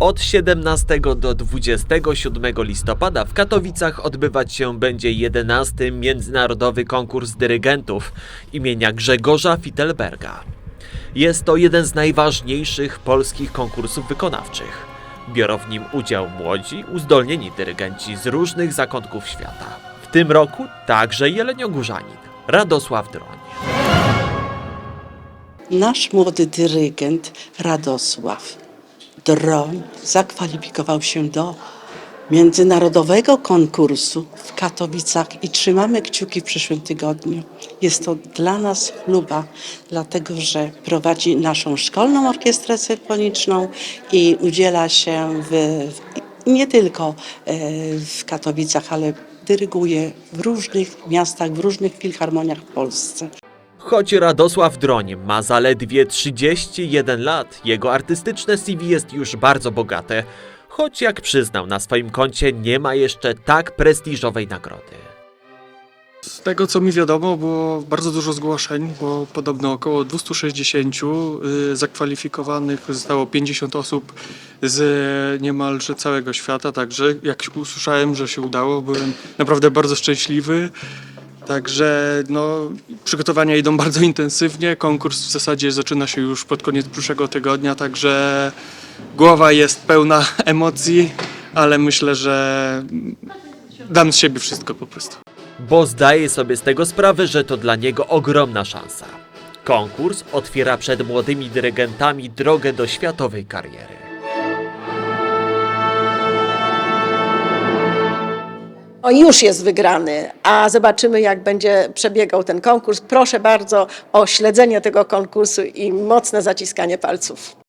Od 17 do 27 listopada w Katowicach odbywać się będzie 11 Międzynarodowy Konkurs Dyrygentów imienia Grzegorza Fittelberga. Jest to jeden z najważniejszych polskich konkursów wykonawczych. Biorą w nim udział młodzi, uzdolnieni dyrygenci z różnych zakątków świata. W tym roku także jeleniogórzanin Radosław Droń. Nasz młody dyrygent Radosław Droń zakwalifikował się do międzynarodowego konkursu w Katowicach i trzymamy kciuki w przyszłym tygodniu. Jest to dla nas chluba, dlatego że prowadzi naszą szkolną orkiestrę symfoniczną i udziela się w, nie tylko e, w Katowicach, ale dyryguje w różnych miastach, w różnych filharmoniach w Polsce. Choć Radosław Droń ma zaledwie 31 lat, jego artystyczne CV jest już bardzo bogate, choć jak przyznał na swoim koncie nie ma jeszcze tak prestiżowej nagrody. Z tego co mi wiadomo, było bardzo dużo zgłoszeń, bo podobno około 260 y, zakwalifikowanych zostało 50 osób z niemalże całego świata, także jak usłyszałem, że się udało, byłem naprawdę bardzo szczęśliwy. Także no, przygotowania idą bardzo intensywnie. Konkurs w zasadzie zaczyna się już pod koniec przyszłego tygodnia, także głowa jest pełna emocji, ale myślę, że dam z siebie wszystko po prostu. Bo zdaje sobie z tego sprawę, że to dla niego ogromna szansa. Konkurs otwiera przed młodymi dyrygentami drogę do światowej kariery. On już jest wygrany, a zobaczymy, jak będzie przebiegał ten konkurs. Proszę bardzo o śledzenie tego konkursu i mocne zaciskanie palców.